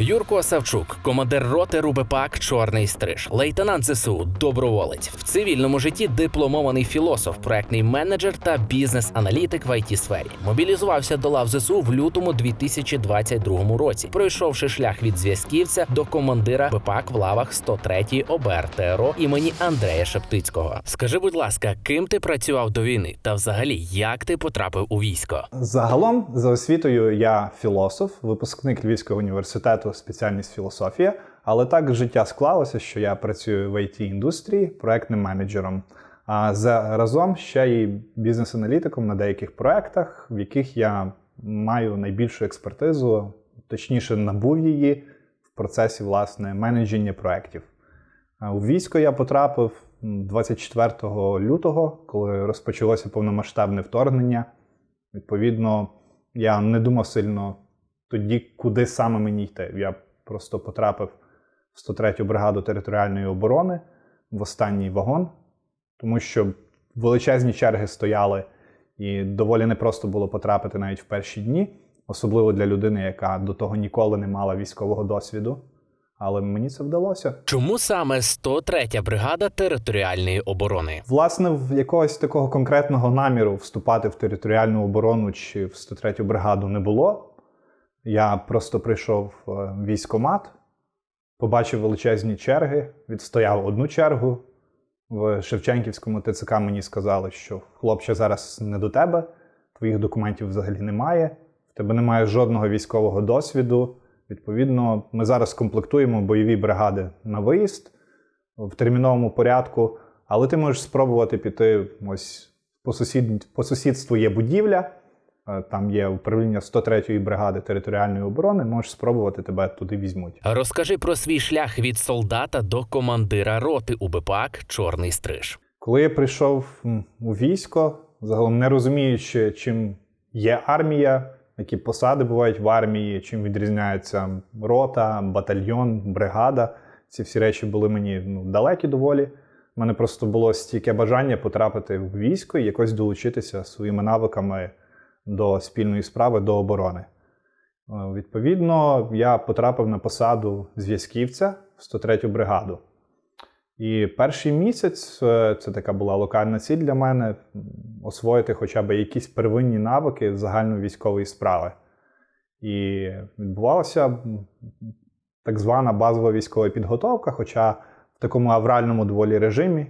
Юрко Савчук, командир роти Рубепак Чорний стриж, лейтенант ЗСУ, доброволець в цивільному житті дипломований філософ, проектний менеджер та бізнес-аналітик в it сфері. Мобілізувався до лав ЗСУ в лютому 2022 році, пройшовши шлях від зв'язківця до командира БПАК в лавах 103-ї ОБР ТРО імені Андрея Шептицького. Скажи, будь ласка, ким ти працював до війни, та взагалі як ти потрапив у військо? Загалом, за освітою, я філософ, випускник Львівського університету, спеціальність філософія. Але так життя склалося, що я працюю в it індустрії проектним менеджером. А заразом ще й бізнес-аналітиком на деяких проектах, в яких я маю найбільшу експертизу, точніше, набув її в процесі власне менедження проєктів. У військо я потрапив 24 лютого, коли розпочалося повномасштабне вторгнення. Відповідно, я не думав сильно тоді, куди саме мені йти. Я просто потрапив в 103-ю бригаду територіальної оборони в останній вагон, тому що величезні черги стояли, і доволі непросто було потрапити навіть в перші дні, особливо для людини, яка до того ніколи не мала військового досвіду. Але мені це вдалося. Чому саме 103-я бригада територіальної оборони? Власне, в якогось такого конкретного наміру вступати в територіальну оборону чи в 103-ю бригаду не було. Я просто прийшов е, в військкомат, побачив величезні черги, відстояв одну чергу. В Шевченківському ТЦК мені сказали, що хлопче зараз не до тебе, твоїх документів взагалі немає, в тебе немає жодного військового досвіду. Відповідно, ми зараз комплектуємо бойові бригади на виїзд в терміновому порядку, але ти можеш спробувати піти ось по, сусід... по сусідству є будівля, там є управління 103-ї бригади територіальної оборони, можеш спробувати тебе туди візьмуть. Розкажи про свій шлях від солдата до командира роти у БПАК Чорний стриж. Коли я прийшов у військо, загалом не розуміючи, чим є армія, які посади бувають в армії, чим відрізняється рота, батальйон, бригада. Ці всі речі були мені ну, далекі доволі. У мене просто було стільки бажання потрапити в військо і якось долучитися своїми навиками до спільної справи, до оборони. Е, Відповідно, я потрапив на посаду зв'язківця в 103-ю бригаду. І перший місяць е, це така була локальна ціль для мене освоїти хоча б якісь первинні навики загальновійськової справи. І відбувалася так звана базова військова підготовка, хоча в такому авральному доволі режимі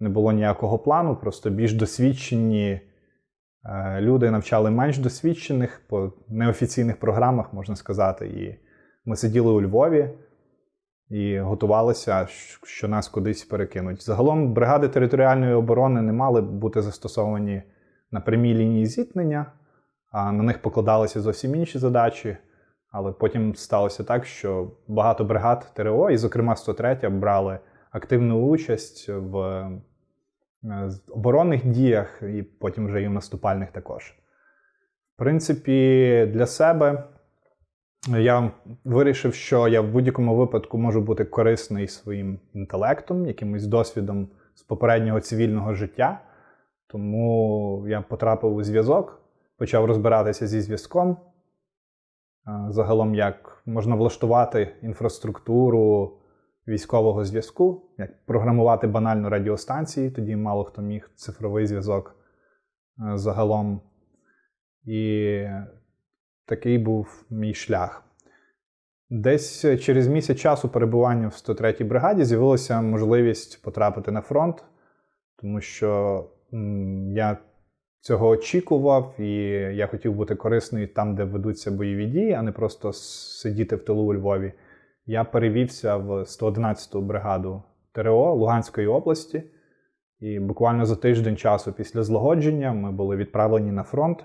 не було ніякого плану, просто більш досвідчені люди навчали менш досвідчених по неофіційних програмах, можна сказати. І ми сиділи у Львові і готувалися, що нас кудись перекинуть. Загалом бригади територіальної оборони не мали бути застосовані на прямій лінії зіткнення, а на них покладалися зовсім інші задачі. Але потім сталося так, що багато бригад ТРО, і, зокрема, 103 брали активну участь в е, оборонних діях, і потім вже і в наступальних також. В принципі, для себе я вирішив, що я в будь-якому випадку можу бути корисний своїм інтелектом, якимось досвідом з попереднього цивільного життя. Тому я потрапив у зв'язок, почав розбиратися зі зв'язком. Е, Загалом, як можна влаштувати інфраструктуру військового зв'язку, як програмувати банально радіостанції, тоді мало хто міг цифровий зв'язок е, загалом. І такий був мій шлях. Десь через місяць часу перебування в 103-й бригаді з'явилася можливість потрапити на фронт, тому що я цього очікував, і я хотів бути корисний там, де ведуться бойові дії, а не просто сидіти в тилу у Львові. Я перевівся в 111-ту бригаду ТРО Луганської області, і буквально за тиждень часу після злагодження ми були відправлені на фронт.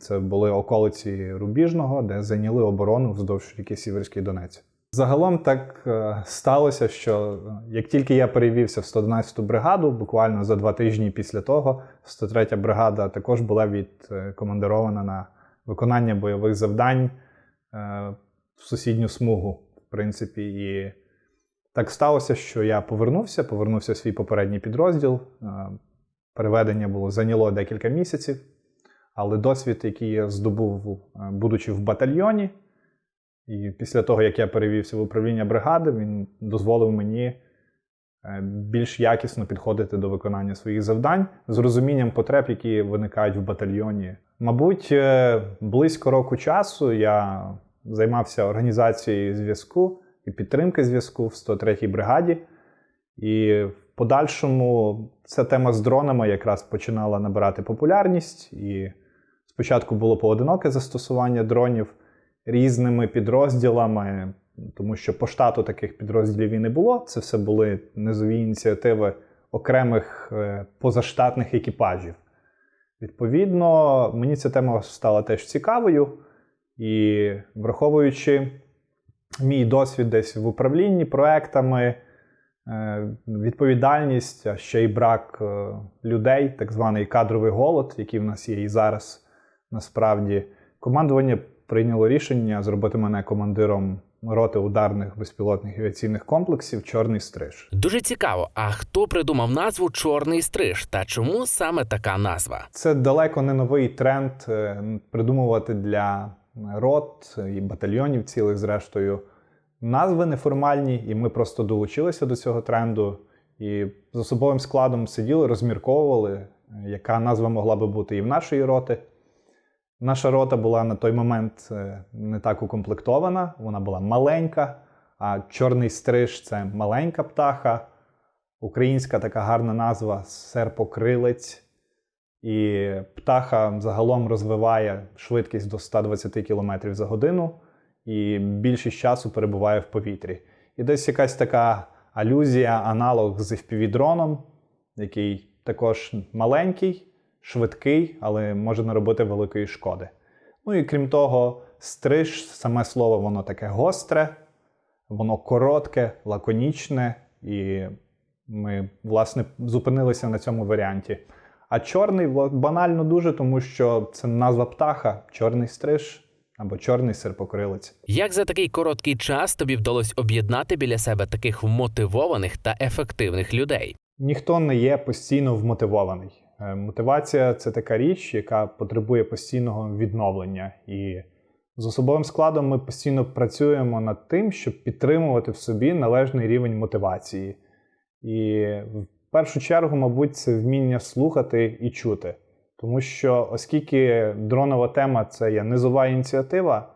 Це були околиці Рубіжного, де зайняли оборону вздовж ріки Сіверський Донець. Загалом так е, сталося, що е, як тільки я перевівся в 111-ту бригаду, буквально за два тижні після того, 103-я бригада також була відкомандирована на виконання бойових завдань е, в сусідню смугу, в принципі. І так сталося, що я повернувся, повернувся в свій попередній підрозділ. Е, Переведення було зайняло декілька місяців. Але досвід, який я здобув, е, будучи в батальйоні, І після того, як я перевівся в управління бригади, він дозволив мені е, більш якісно підходити до виконання своїх завдань з розумінням потреб, які виникають в батальйоні. Мабуть, близько року часу я займався організацією зв'язку і підтримки зв'язку в 103-й бригаді. І в подальшому ця тема з дронами якраз починала набирати популярність. І спочатку було поодиноке застосування дронів різними підрозділами, тому що по штату таких підрозділів і не було. Це все були низові ініціативи окремих е, позаштатних екіпажів. Відповідно, мені ця тема стала теж цікавою, і враховуючи мій досвід десь в управлінні проектами, е, відповідальність, а ще й брак е, людей, так званий кадровий голод, який в нас є і зараз, насправді, командування прийняло рішення зробити мене командиром роти ударних безпілотних авіаційних комплексів Чорний стриж. Дуже цікаво, а хто придумав назву Чорний стриж та чому саме така назва? Це далеко не новий тренд е, придумувати для рот і батальйонів цілих, зрештою, назви неформальні, і ми просто долучилися до цього тренду. І з особовим складом сиділи, розмірковували, яка назва могла би бути і в нашої роти. Наша рота була на той момент е, не так укомплектована, вона була маленька, а чорний стриж це маленька птаха. Українська така гарна назва серпокрилець. І птаха загалом розвиває швидкість до 120 км за годину і більшість часу перебуває в повітрі. І десь якась така алюзія, аналог з FPV-дроном, який також маленький, швидкий, але може наробити великої шкоди. Ну і крім того, стриж, саме слово, воно таке гостре, воно коротке, лаконічне, і ми, власне, зупинилися на цьому варіанті. А чорний банально дуже, тому що це назва птаха, чорний стриж або чорний серпокрилець. Як за такий короткий час тобі вдалося об'єднати біля себе таких вмотивованих та ефективних людей? Ніхто не є постійно вмотивований. Е, Мотивація це така річ, яка потребує постійного відновлення. І з особовим складом ми постійно працюємо над тим, щоб підтримувати в собі належний рівень мотивації. І першу чергу, мабуть, це вміння слухати і чути. Тому що, оскільки дронова тема це є низова ініціатива,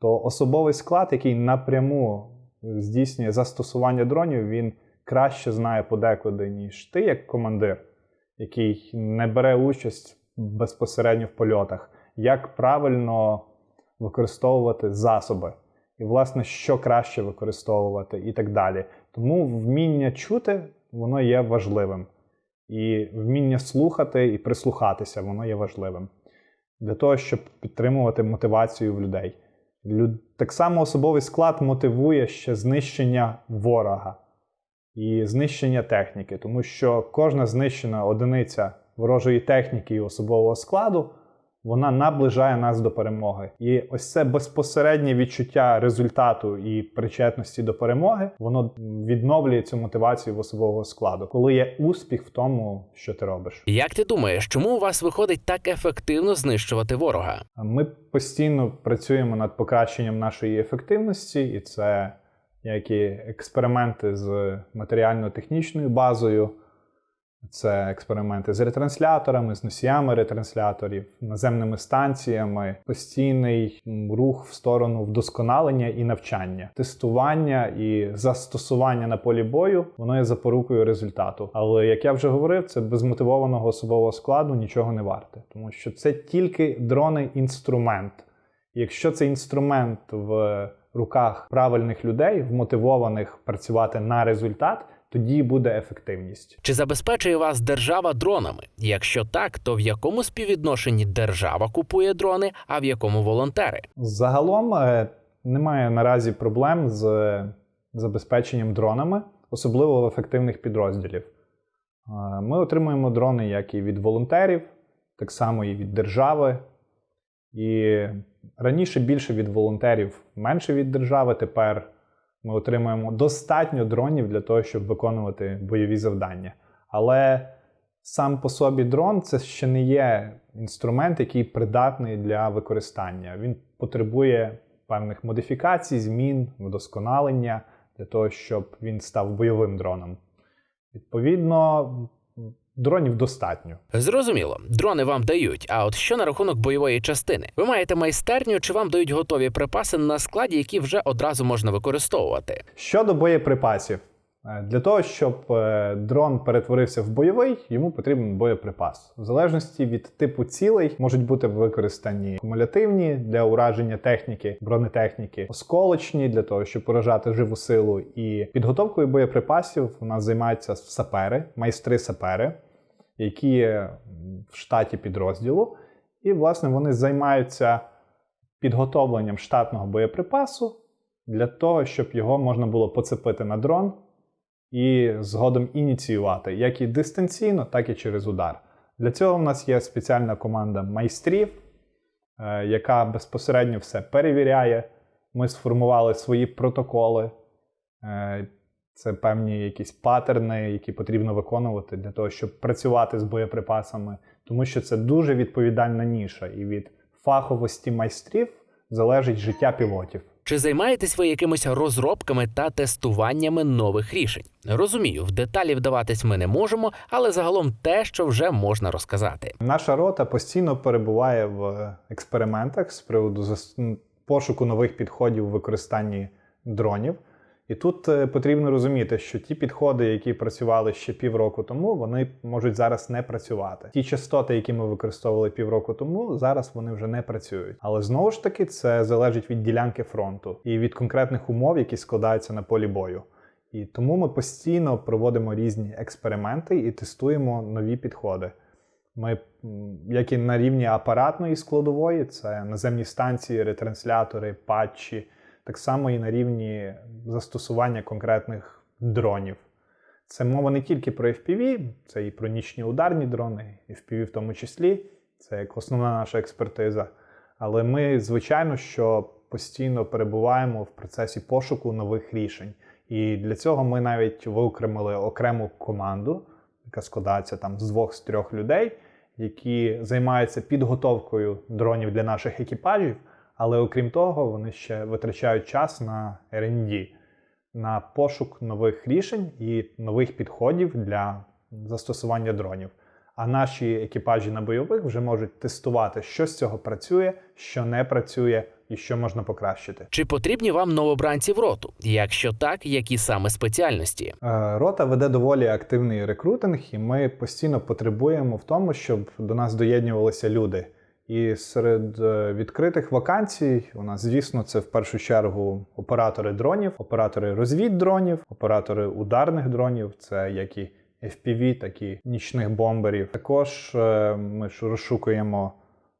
то особовий склад, який напряму здійснює застосування дронів, він краще знає подекуди, ніж ти, як командир, який не бере участь безпосередньо в польотах, як правильно використовувати засоби, і, власне, що краще використовувати, і так далі. Тому вміння чути воно є важливим. І вміння слухати і прислухатися, воно є важливим для того, щоб підтримувати мотивацію в людей. Лю- Так само особовий склад мотивує ще знищення ворога і знищення техніки, тому що кожна знищена одиниця ворожої техніки і особового складу вона наближає нас до перемоги. І ось це безпосереднє відчуття результату і причетності до перемоги, воно відновлює цю мотивацію в особового складу, коли є успіх в тому, що ти робиш. Як ти думаєш, чому у вас виходить так ефективно знищувати ворога? Ми постійно працюємо над покращенням нашої ефективності, і це як і експерименти з матеріально-технічною базою, це експерименти з ретрансляторами, з носіями ретрансляторів, наземними станціями, постійний рух в сторону вдосконалення і навчання, тестування і застосування на полі бою, воно є запорукою результату. Але як я вже говорив, це без мотивованого особового складу нічого не варте, тому що це тільки дрони інструмент. Якщо цей інструмент в руках правильних людей, вмотивованих працювати на результат, тоді буде ефективність. Чи забезпечує вас держава дронами? Якщо так, то в якому співвідношенні держава купує дрони, а в якому волонтери? Загалом е, немає наразі проблем з е, забезпеченням дронами, особливо в ефективних підрозділів. Е, Ми отримуємо дрони як і від волонтерів, так само і від держави. І раніше більше від волонтерів, менше від держави. Тепер ми отримуємо достатньо дронів для того, щоб виконувати бойові завдання. Але сам по собі дрон це ще не є інструмент, який придатний для використання. Він потребує певних модифікацій, змін, вдосконалення для того, щоб він став бойовим дроном. Відповідно, дронів достатньо. Зрозуміло, дрони вам дають. А от що на рахунок бойової частини? Ви маєте майстерню, чи вам дають готові припаси на складі, які вже одразу можна використовувати? Щодо боєприпасів, для того, щоб е, дрон перетворився в бойовий, йому потрібен боєприпас. В залежності від типу цілей можуть бути використані кумулятивні для ураження техніки, бронетехніки, осколочні для того, щоб уражати живу силу. І підготовкою боєприпасів у нас займаються сапери, майстри сапери, які в штаті підрозділу. І, власне, вони займаються підготовленням штатного боєприпасу для того, щоб його можна було поцепити на дрон і згодом ініціювати як і дистанційно, так і через удар. Для цього в нас є спеціальна команда майстрів, е, яка безпосередньо все перевіряє. Ми сформували свої протоколи. Е, Це певні якісь паттерни, які потрібно виконувати для того, щоб працювати з боєприпасами, тому що це дуже відповідальна ніша, і від фаховості майстрів залежить життя пілотів. Чи займаєтесь ви якимись розробками та тестуваннями нових рішень? Розумію, в деталі вдаватись ми не можемо, але загалом те, що вже можна розказати. Наша рота постійно перебуває в експериментах з приводу пошуку нових підходів у використанні дронів. І тут е, потрібно розуміти, що ті підходи, які працювали ще півроку тому, вони можуть зараз не працювати. Ті частоти, які ми використовували півроку тому, зараз вони вже не працюють. Але знову ж таки, це залежить від ділянки фронту і від конкретних умов, які складаються на полі бою. І тому ми постійно проводимо різні експерименти і тестуємо нові підходи. Ми, як і на рівні апаратної складової, це наземні станції, ретранслятори, патчі, так само і на рівні застосування конкретних дронів. Це мова не тільки про FPV, це і про нічні ударні дрони, FPV в тому числі, це як основна наша експертиза. Але ми, звичайно, що постійно перебуваємо в процесі пошуку нових рішень. І для цього ми навіть виокремили окрему команду, яка складається там з двох з трьох людей, які займаються підготовкою дронів для наших екіпажів. Але окрім того, вони ще витрачають час на R&D, на пошук нових рішень і нових підходів для застосування дронів. А наші екіпажі на бойових вже можуть тестувати, що з цього працює, що не працює і що можна покращити. Чи потрібні вам новобранці в роту? Якщо так, які саме спеціальності? Е, Рота веде доволі активний рекрутинг, і ми постійно потребуємо в тому, щоб до нас доєднювалися люди. І серед е, відкритих вакансій у нас, звісно, це в першу чергу оператори дронів, оператори розвіддронів, оператори ударних дронів, це як і FPV, так і нічних бомберів. Також е, ми розшукуємо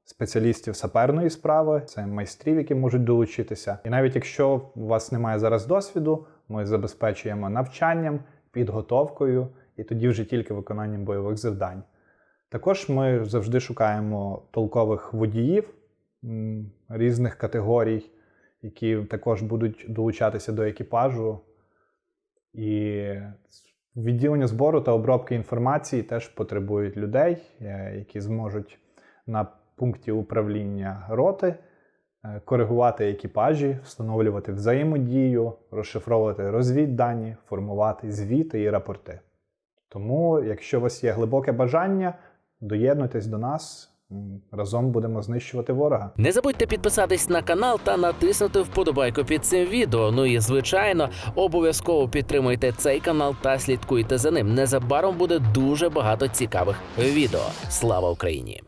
спеціалістів саперної справи, це майстрів, які можуть долучитися. І навіть якщо у вас немає зараз досвіду, ми забезпечуємо навчанням, підготовкою і тоді вже тільки виконанням бойових завдань. Також ми завжди шукаємо толкових водіїв різних категорій, які також будуть долучатися до екіпажу. І відділення збору та обробки інформації теж потребують людей, е, які зможуть на пункті управління роти е, коригувати екіпажі, встановлювати взаємодію, розшифровувати розвіддані, формувати звіти і рапорти. Тому, якщо у вас є глибоке бажання, доєднуйтесь до нас. Разом будемо знищувати ворога. Не забудьте підписатись на канал та натиснути вподобайку під цим відео. Ну і звичайно, обов'язково підтримуйте цей канал та слідкуйте за ним. Незабаром буде дуже багато цікавих відео. Слава Україні!